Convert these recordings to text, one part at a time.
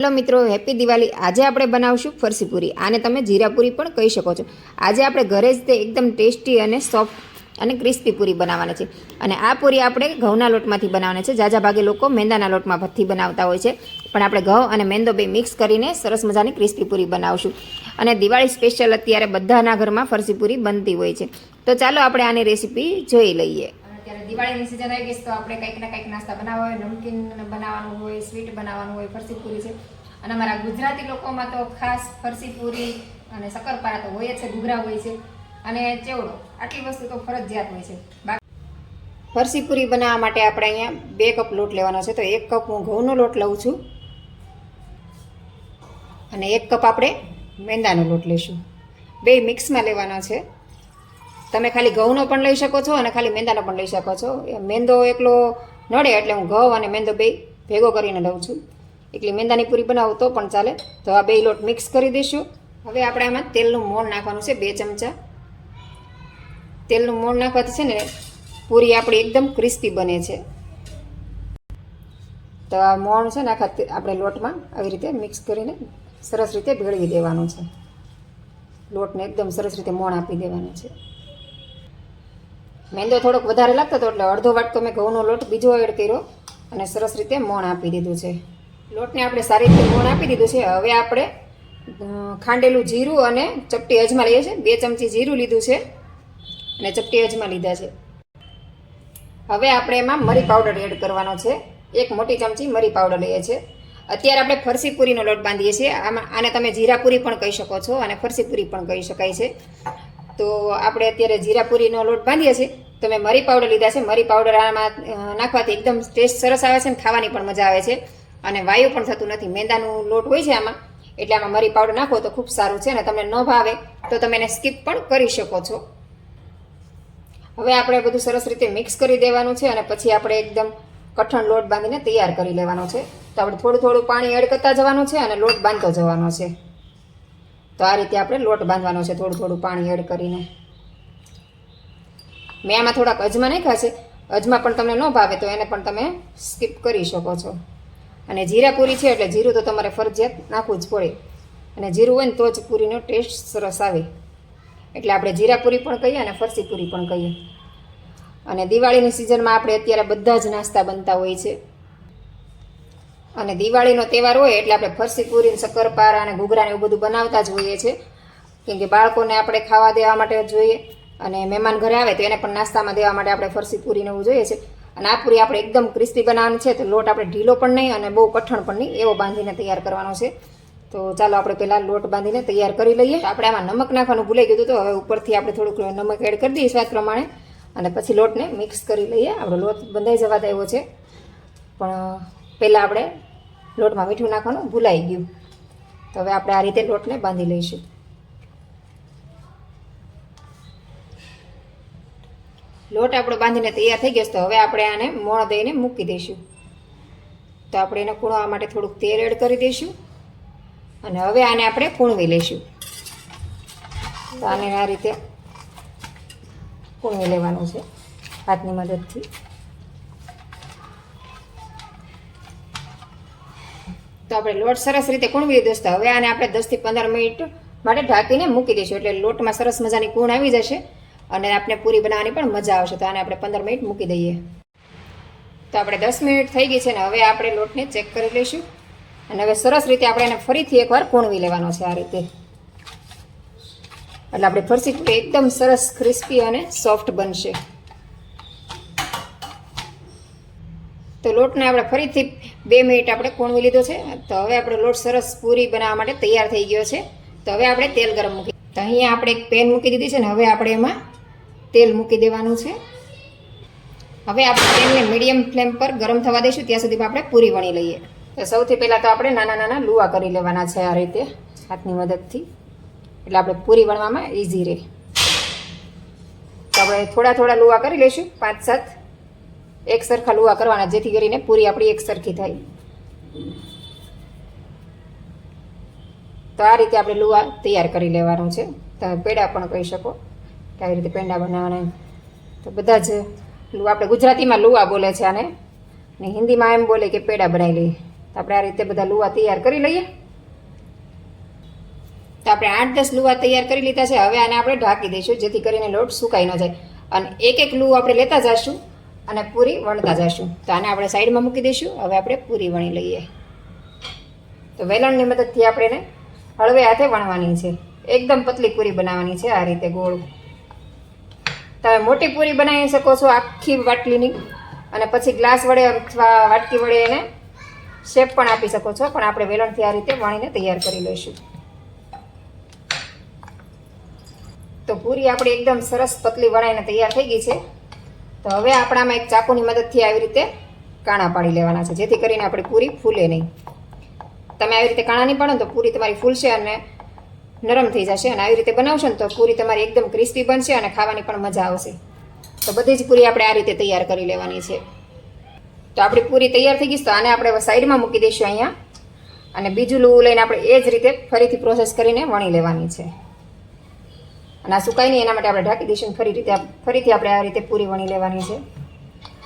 Hello મિત્રો, happy Diwali. આજે આપણે બનાવશું ફરસીપુરી આને તમે જીરાપુરી પણ કહી શકો છો. આજે આપણે ઘરે જ તે એકદમ ટેસ્ટી અને સોફ્ટ અને ક્રિસ્પી પૂરી બનાવવાની છે. અને આ પૂરી આપણે ઘઉંના લોટમાંથી બનાવવાની છે. જાજા ભાગે લોકો મેંદાના લોટમાંથી બનાવતા હોય છે. પણ આપણે ઘઉં અને મેંદો બે મિક્સ કરીને સરસ મજાની ક્રિસ્પી પૂરી બનાવશું. અને દિવાળી સ્પેશિયલ અત્યારે બધાના ઘરમાં ફરસી પૂરી બનતી હોય છે. તો ચાલો આપણે આની રેસીપી જોઈ લઈએ. અત્યારે દિવાળીની સિઝન આવી ગઈ તો આપણે કંઈક ના કંઈક નાસ્તા બનાવવા હોય, નમકીન બનાવવાનું હોય સ્વીટ બનાવવાનું હોય, ફરસી પૂરી છે. અને અમારા ગુજરાતી લોકોમાં તો ખાસ ફરસી પૂરી અને શક્કરપારા તો હોય જ છે, ઘૂઘરા હોય છે. અને ચેવડો, આટલી વસ્તુ તો ફરજિયાત હોય છે. ફરસી પૂરી બનાવવા માટે આપણે અહીંયા બે કપ લોટ લેવાનો છે, તો એક કપ હું ઘઉંનો લોટ લઉં છું અને એક કપ આપણે મેંદાનો લોટ લઈશું બે મિક્સમાં લેવાનો છે. તમે ખાલી ઘઉંનો પણ લઈ શકો છો અને ખાલી મેંદાનો પણ લઈ શકો છો. મેંદો એકલો નડે એટલે હું ઘઉં અને મેંદો બે ભેગો કરીને લઉં છું. એકલી મેંદાની પૂરી બનાવું તો પણ ચાલે. તો આ બે લોટ મિક્સ કરી દઈશું. હવે આપણે આમાં તેલનું મોણ નાખવાનું છે બે ચમચા. તેલનું મોણ નાખવાથી છે ને પૂરી આપણી એકદમ ક્રિસ્પી બને છે. તો આ મોણ છે ને આખા આપણે લોટમાં આવી રીતે મિક્સ કરીને સરસ રીતે ભેળવી દેવાનું છે. લોટને એકદમ સરસ રીતે મોણ આપી દેવાનું છે. મેંદો થોડોક વધારે લાગતો હતો એટલે અડધો વાટકો મેં ઘઉંનો લોટ બીજો એડ કર્યો અને સરસ રીતે મોણ આપી દીધું છે. લોટને આપણે સારી રીતે મોણ આપી દીધું છે. હવે આપણે ખાંડેલું જીરું અને ચપટી અજમા લઈએ છીએ. બે ચમચી જીરું લીધું છે અને ચપટી અજમા લીધા છે. હવે આપણે એમાં મરી પાવડર એડ કરવાનો છે. એક મોટી ચમચી મરી પાવડર લઈએ છીએ. અત્યારે આપણે ફરસી પૂરીનો લોટ બાંધીએ છીએ. આમાં, આને તમે જીરા પૂરી પણ કહી શકો છો અને ફરસી પૂરી પણ કહી શકાય છે. તો આપણે અત્યારે જીરાપુરીનો લોટ બાંધીએ છીએ. તો મેં મરી પાવડર લીધા છે. મરી પાવડર આમાં નાખવાથી એકદમ ટેસ્ટ સરસ આવે છે અને ખાવાની પણ મજા આવે છે. અને વાયુ પણ થતું નથી. મેંદાનું લોટ હોય છે આમાં. એટલે આમાં મરી પાવડર નાખો તો ખૂબ સારું છે અને તમને ન ભાવે તો તમે એને સ્કીપ પણ કરી શકો છો. હવે આપણે બધું સરસ રીતે મિક્સ કરી દેવાનું છે અને પછી આપણે એકદમ કઠણ લોટ બાંધીને તૈયાર કરી લેવાનો છે. તો આપણે થોડું થોડું પાણી એડ કરતા જવાનું છે અને લોટ બાંધતો જવાનો છે. તો આ રીતે આપણે લોટ બાંધવાનો છે, થોડું થોડું પાણી એડ કરીને. મેં આમાં થોડાક અજમા નાખ્યા છે. અજમા પણ તમને ન ભાવે તો એને પણ તમે સ્કીપ કરી શકો છો. અને જીરા પૂરી છે એટલે જીરું તો તમારે ફરજિયાત નાખવું જ પડે. અને જીરું હોય ને તો જ પૂરીનો ટેસ્ટ સરસ આવે. એટલે આપણે જીરા પૂરી પણ કહીએ અને ફરસી પૂરી પણ કહીએ. અને દિવાળીની સિઝનમાં આપણે અત્યારે બધા જ નાસ્તા બનતા હોય છે. અને દિવાળીનો તહેવાર હોય એટલે આપણે ફરસી પૂરી શક્કરપારા અને ઘૂઘરાને એવું બધું બનાવતા જ હોઈએ છીએ. કેમ કે બાળકોને આપણે ખાવા દેવા માટે જોઈએ અને મહેમાન ઘરે આવે તો એને પણ નાસ્તામાં દેવા માટે આપણે ફરસી પૂરીને એવું જોઈએ છે. અને આ પૂરી આપણે એકદમ ક્રિસ્પી બનાવવાની છે તો લોટ આપણે ઢીલો પણ નહીં અને બહુ કઠણ પણ નહીં એવો બાંધીને તૈયાર કરવાનો છે. તો ચાલો આપણે પહેલાં લોટ બાંધીને તૈયાર કરી લઈએ. આપણે આમાં નમક નાખવાનું ભૂલાઈ ગયું હતું તો હવે ઉપરથી આપણે થોડુંક નમક એડ કરી દઈએ સ્વાદ પ્રમાણે. અને પછી લોટને મિક્સ કરી લઈએ. આપણો લોટ બંધાઈ જવા દેવો છે. પણ પહેલાં આપણે લોટમાં મીઠું નાખવાનું ભૂલાઈ ગયું. તો હવે આપણે આ રીતે લોટને બાંધી લઈશું. લોટ આપણો બાંધીને તૈયાર થઈ ગયો છે, તો હવે આપણે આને મોણ દઈને મૂકી દઈશું. તો આપણે એને કૂણવા માટે થોડુંક તેલ એડ કરી દઈશું અને હવે આને આપણે કૂણવી લઈશું. તો આને આ રીતે કૂણવી લેવાનું છે, હાથની મદદથી. તો આપણે લોટ સરસ રીતે કૂણવી લીધો છે હવે આને આપણે દસથી પંદર મિનિટ માટે ઢાંકીને મૂકી દઈશું. એટલે લોટમાં સરસ મજાની કૂણ આવી જશે અને આપણે પૂરી બનાવવાની પણ મજા આવશે. તો આને આપણે પંદર મિનિટ મૂકી દઈએ. તો આપણે દસ મિનિટ થઈ ગઈ છે ને હવે આપણે લોટને ચેક કરી લઈશું. અને હવે સરસ રીતે આપણે એને ફરીથી એકવાર કૂણવી લેવાનો છે આ રીતે. એટલે આપણે ફરસી એકદમ સરસ ક્રિસ્પી અને સોફ્ટ બનશે. તો લોટને આપણે ફરીથી બે મિનિટ આપણે કોણવી લીધો છે. તો હવે આપણે લોટ સરસ પૂરી બનાવવા માટે તૈયાર થઈ ગયો છે. તો હવે આપણે તેલ ગરમ મૂકી તો અહીંયા આપણે એક પેન મૂકી દીધી છે ને હવે આપણે એમાં તેલ મૂકી દેવાનું છે. હવે આપણે તેલને મીડિયમ ફ્લેમ પર ગરમ થવા દઈશું, ત્યાં સુધીમાં આપણે પૂરી વણી લઈએ. તો સૌથી પહેલાં તો આપણે નાના નાના લુવા કરી લેવાના છે આ રીતે, હાથની મદદથી. એટલે આપણે પૂરી વણવામાં ઇઝી રહે. તો આપણે થોડા થોડા લુવા કરી લઈશું, પાંચ સાત એક સરખા લુવા કરવાના, જેથી કરીને પૂરી આપણી એક સરખી થાય. તો આ રીતે આપણે લુવા તૈયાર કરી લેવાનું છે. તમે પેડા પણ કહી શકો કે આવી રીતે પેંડા બનાવવાના તો બધા જ લુવા આપણે ગુજરાતીમાં લુવા બોલે છે આને. ને હિન્દીમાં એમ બોલે કે પેડા બનાવી લઈએ. તો આપણે આ રીતે બધા લુવા તૈયાર કરી લઈએ. તો આપણે આઠ દસ લુવા તૈયાર કરી લીધા છે. હવે આને આપણે ઢાંકી દઈશું, જેથી કરીને લોટ સુકાઈ ન જાય. અને એક એક લું આપણે લેતા જઈશું અને પૂરી વણતા જઈશું તો આને આપણે સાઈડમાં મૂકી દઈશું. હવે આપણે પૂરી વણી લઈએ. તો વેલણની મદદથી આપણે એને હળવે હાથે વણવાની છે. એકદમ પતલી પૂરી બનાવવાની છે આ રીતે ગોળ. તમે મોટી પૂરી બનાવી શકો છો આખી વાટલીની. અને પછી ગ્લાસ વડે અથવા વાટકી વડે એને શેપ પણ આપી શકો છો. પણ આપણે વેલણથી આ રીતે વણીને તૈયાર કરી લઈશું. તો પૂરી આપણી એકદમ સરસ પતલી વણાઈને તૈયાર થઈ ગઈ છે. તો હવે આપણામાં એક ચાકુની મદદથી આવી રીતે કાણા પાડી લેવાના છે. જેથી કરીને આપણી પૂરી ફૂલે નહીં. તમે આવી રીતે કાણા નહીં પાડો તો પૂરી તમારી ફૂલશે અને નરમ થઈ જશે. અને આવી રીતે બનાવશો ને તો પૂરી તમારી એકદમ ક્રિસ્પી બનશે અને ખાવાની પણ મજા આવશે. તો બધી જ પૂરી આપણે આ રીતે તૈયાર કરી લેવાની છે. તો આપણી પૂરી તૈયાર થઈ ગઈ તો આને આપણે સાઈડમાં મૂકી દઈશું અહીંયા. અને બીજું લૂવું લઈને આપણે એ જ રીતે ફરીથી પ્રોસેસ કરીને વણી લેવાની છે. અને આ સુકાય નહીં એના માટે આપણે ઢાંકી દઈશું ફરી રીતે ફરીથી આપણે આ રીતે પૂરી વણી લેવાની છે.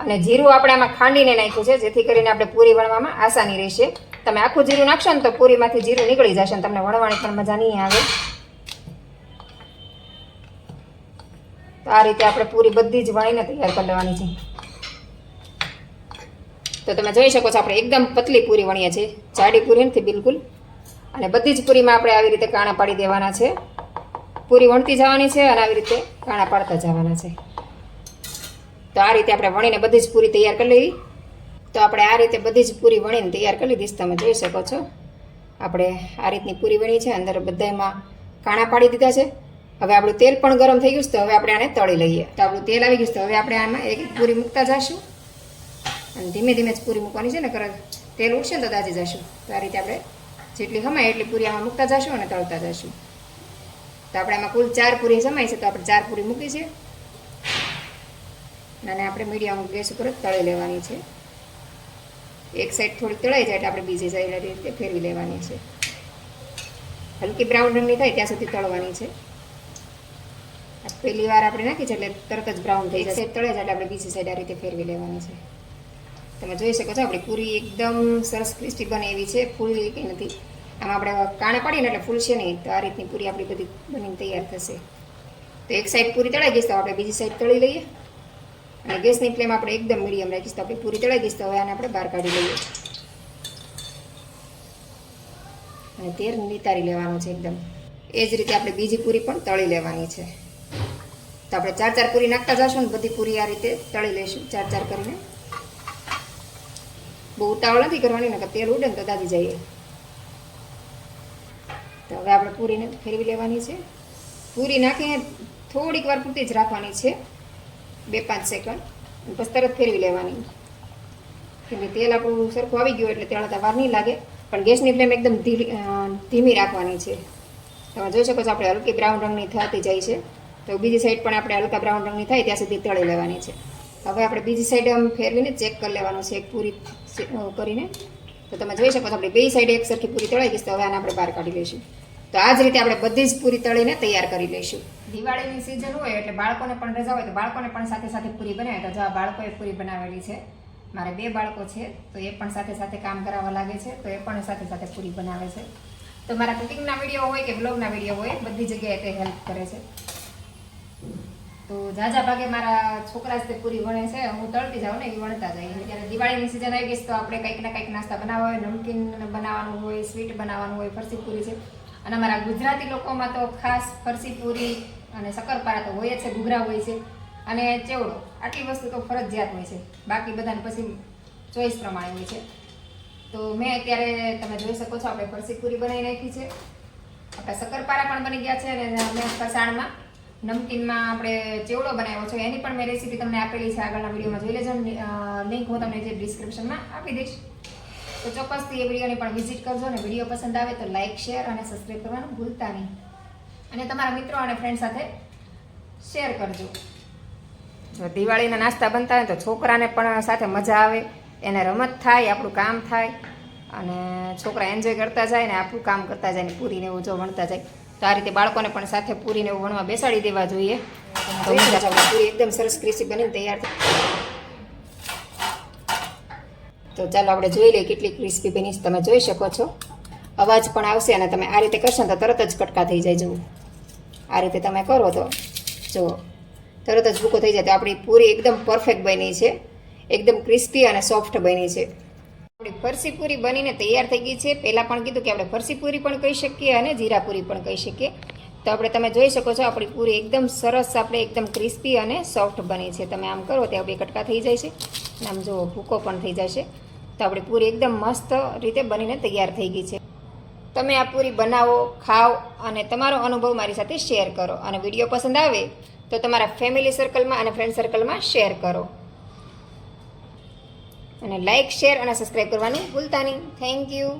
અને જીરું આપણે આમાં ખાંડીને નાખ્યું છે, જેથી કરીને આપણે પૂરી વણવામાં આસાની રહેશે. તમે આખું જીરું નાખશો ને તો પૂરીમાંથી જીરું નીકળી જશે તમને વણવાની પણ મજા નહીં આવે. તો આ રીતે આપણે પૂરી બધી જ વણીને તૈયાર કરી લેવાની છે. તો તમે જોઈ શકો છો, આપણે એકદમ પતલી પૂરી વણીએ છીએ. જાડી પૂરી નથી, બિલકુલ. અને બધી જ પૂરીમાં આપણે આવી રીતે કાણા પાડી દેવાના છે. પૂરી વણતી જવાની છે અને આવી રીતે કાણા પાડતા જવાના છે. તો આ રીતે આપણે વણીને બધી જ પૂરી તૈયાર કરી લેવી તો આપણે આ રીતે બધી જ પૂરી વણીને તૈયાર કરી લીધી તમે જોઈ શકો છો. આપણે આ રીતની પૂરી વણી છે. અંદર બધામાં કાણા પાડી દીધા છે. હવે આપણું તેલ પણ ગરમ થઈ ગયું છે. તો હવે આપણે આને તળી લઈએ. તો આપણું તેલ આવી ગયું છે. તો હવે આપણે આમાં એક પૂરી મૂકતા જઈશું અને ધીમે ધીમે જ પૂરી મૂકવાની છે ને. કર તેલ ઉઠશે ને તો દાજી જશું. તો આ રીતે આપણે જેટલી હમાય એટલી પૂરી આમાં મૂકતા જશું અને તળતા જશું. તો આપણે આમાં કુલ ચાર પૂરી સમાય છે તો આપણે ચાર પૂરી મૂકી છે. અને આપણે મીડિયમ ગેસ ઉપર જ તળી લેવાની છે. એક સાઈડ થોડી તળાઈ જાય એટલે આપણે બીજી સાઈડ આ રીતે ફેરવી લેવાની છે. હલકી બ્રાઉન રંગની થાય ત્યાં સુધી તળવાની છે. પહેલી વાર આપણે નાખી છે એટલે તરત જ બ્રાઉન થઈ જશે. તળે જાય એટલે આપણે બીજી સાઈડ આ રીતે ફેરવી લેવાની છે. તમે જોઈ શકો છો આપણી પૂરી એકદમ સરસ ક્રિસ્પી બને એવી છે. ફૂલી કંઈ નથી. આમાં આપણે કાણે પાડીએ ને એટલે ફૂલશે નહીં તો આ રીતની પૂરી આપણી બધી બનીને તૈયાર થશે. તો એક સાઈડ પૂરી તળાઈ ગઈ તો આપણે બીજી સાઈડ તળી લઈએ. અને ગેસની ફ્લેમ આપણે એકદમ મીડિયમ રાખીશ તો આપણી પૂરી તળાઈ ગઈ તો હવે આને આપણે બહાર કાઢી લઈએ. અને તેર નિતારી લેવાનું છે એકદમ. એ જ રીતે આપણે બીજી પૂરી પણ તળી લેવાની છે. તો આપણે ચાર ચાર પૂરી નાખતા જશું ને, બધી પૂરી આ રીતે તળી લઈશું, ચાર ચાર કરીને. બહુ ઉતાવળ નથી કરવાની ને તેલ ઉડે ને તો દાદી જઈએ. તો હવે આપણે પૂરીને ફેરવી લેવાની છે. પૂરી નાખીને થોડીક વાર પૂરતી જ રાખવાની છે. બે પાંચ સેકન્ડ. બસ તરત ફેરવી લેવાની. કેમ તેલ આપણું સરખું આવી ગયું એટલે તળાતા વાર નહીં લાગે. પણ ગેસની ફ્લેમ એકદમ ધીમી રાખવાની છે. તમે જોઈ શકો છો આપણે હલકી બ્રાઉન રંગની થતી જાય છે. તો બીજી સાઈડ પણ આપણે હલકા બ્રાઉન રંગની થાય ત્યાં સુધી તળી લેવાની છે. હવે આપણે બીજી સાઈડ આમ ફેરવીને ચેક કરી લેવાનું છે એક પૂરી કરીને. તો તમે જોઈ શકો છો, આપણે બે સાઈડ એક સરખી પૂરી તળાઈ ગઈ છે હવે આને આપણે બહાર કાઢી લઈશું. તો આ જ રીતે આપણે બધી જ પૂરી તળીને તૈયાર કરી લઈશું. દિવાળીની સિઝન હોય એટલે બાળકોને પણ રજા હોય, તો બાળકોને પણ સાથે સાથે પૂરી બનાવે, તો જો આ બાળકોએ પૂરી બનાવેલી છે, મારે બે બાળકો છે, તો એ પણ સાથે સાથે કામ કરાવવા લાગે છે, તો એ પણ સાથે સાથે પૂરી બનાવે છે. તો મારા કુકિંગના વીડિયો હોય કે બ્લોગના વીડિયો હોય, બધી જગ્યાએ તે હેલ્પ કરે છે. તો ઝાઝા ભાગે મારા છોકરા તે પૂરી વણે છે, હું તળતી જાઉં ને એ વણતા જાય. ત્યારે દિવાળીની સિઝન આવી ગઈ તો આપણે કંઈક ના કંઈક નાસ્તા બનાવવા હોય, નમકીન બનાવવાનું હોય સ્વીટ બનાવવાનું હોય, ફરસી પૂરી છે. અને અમારા ગુજરાતી લોકોમાં તો ખાસ ફરસી પૂરી અને શક્કરપારા તો હોય જ છે, ઘૂઘરા હોય છે. અને ચેવડો, આટલી વસ્તુ તો ફરજિયાત હોય છે. બાકી બધાને પછી ચોઈસ પ્રમાણે હોય છે. તો મેં અત્યારે, તમે જોઈ શકો છો, આપણે ફરસી પૂરી બનાવી નાખી છે. આપણા શક્કરપારા પણ બની ગયા છે અને મેં ફરસાણમાં નમકીનમાં આપણે ચેવડો બનાવ્યો છે, એની પણ મેં રેસીપી તમને આપેલી છે આગળના વિડીયોમાં. જોઈ લેજો લિંક હું તમને જે ડિસ્ક્રિપ્શનમાં આપી દઈશ. તો ચોક્કસથી એ વિડીયોની પણ વિઝિટ કરજો અને વીડિયો પસંદ આવે તો લાઇક શેર અને સબસ્ક્રાઈબ કરવાનું ભૂલતા નહીં. અને તમારા મિત્રો અને ફ્રેન્ડ સાથે શેર કરજો. જો દિવાળીના નાસ્તા બનતા હોય તો છોકરાને પણ સાથે મજા આવે, એને રમત થાય, આપણું કામ થાય. અને છોકરા એન્જોય કરતા જાય ને આપણું કામ કરતા જાય ને પૂરીને એવું જો વણતા જાય. તો આ રીતે બાળકોને પણ સાથે પૂરીને એવું વણવા બેસાડી દેવા જોઈએ. તો પૂરી એકદમ સરસ ક્રિસ્પી બનીને તૈયાર થઈ તો ચાલો આપણે જોઈ લઈએ કેટલી ક્રિસ્પી બની છે. તમે જોઈ શકો છો. અવાજ પણ આવશે અને તમે આ રીતે કરશો ને તો તરત જ કટકા થઈ જાય. જુઓ. આ રીતે તમે કરો તો જુઓ. તરત જ ભૂકો થઈ જાય. તો આપણી પૂરી એકદમ પરફેક્ટ બની છે. એકદમ ક્રિસ્પી અને સોફ્ટ બની છે. આપણી ફરસી પૂરી બનીને તૈયાર થઈ ગઈ છે. પહેલાં પણ કીધું કે આપણે ફરસી પૂરી પણ કહી શકીએ અને જીરા પૂરી પણ કહી શકીએ. તો આપણે તમે જોઈ શકો છો, આપણી પૂરી એકદમ સરસ, આપણે એકદમ ક્રિસ્પી અને સોફ્ટ બની છે. તમે આમ કરો ત્યાં બે કટકા થઈ જાય છે. અને આમ જુઓ, ભૂકો પણ થઈ જશે. તો આપણી પૂરી એકદમ મસ્ત રીતે બનીને તૈયાર થઈ ગઈ છે. તમે આ પૂરી બનાવો, ખાઓ અને તમારો અનુભવ મારી સાથે શેર કરો. અને વીડિયો પસંદ આવે તો તમારા ફેમિલી સર્કલમાં અને ફ્રેન્ડ સર્કલમાં શેર કરો. અને લાઇક શેર અને સબસ્ક્રાઈબ કરવાનું ભૂલતા નહીં. Thank you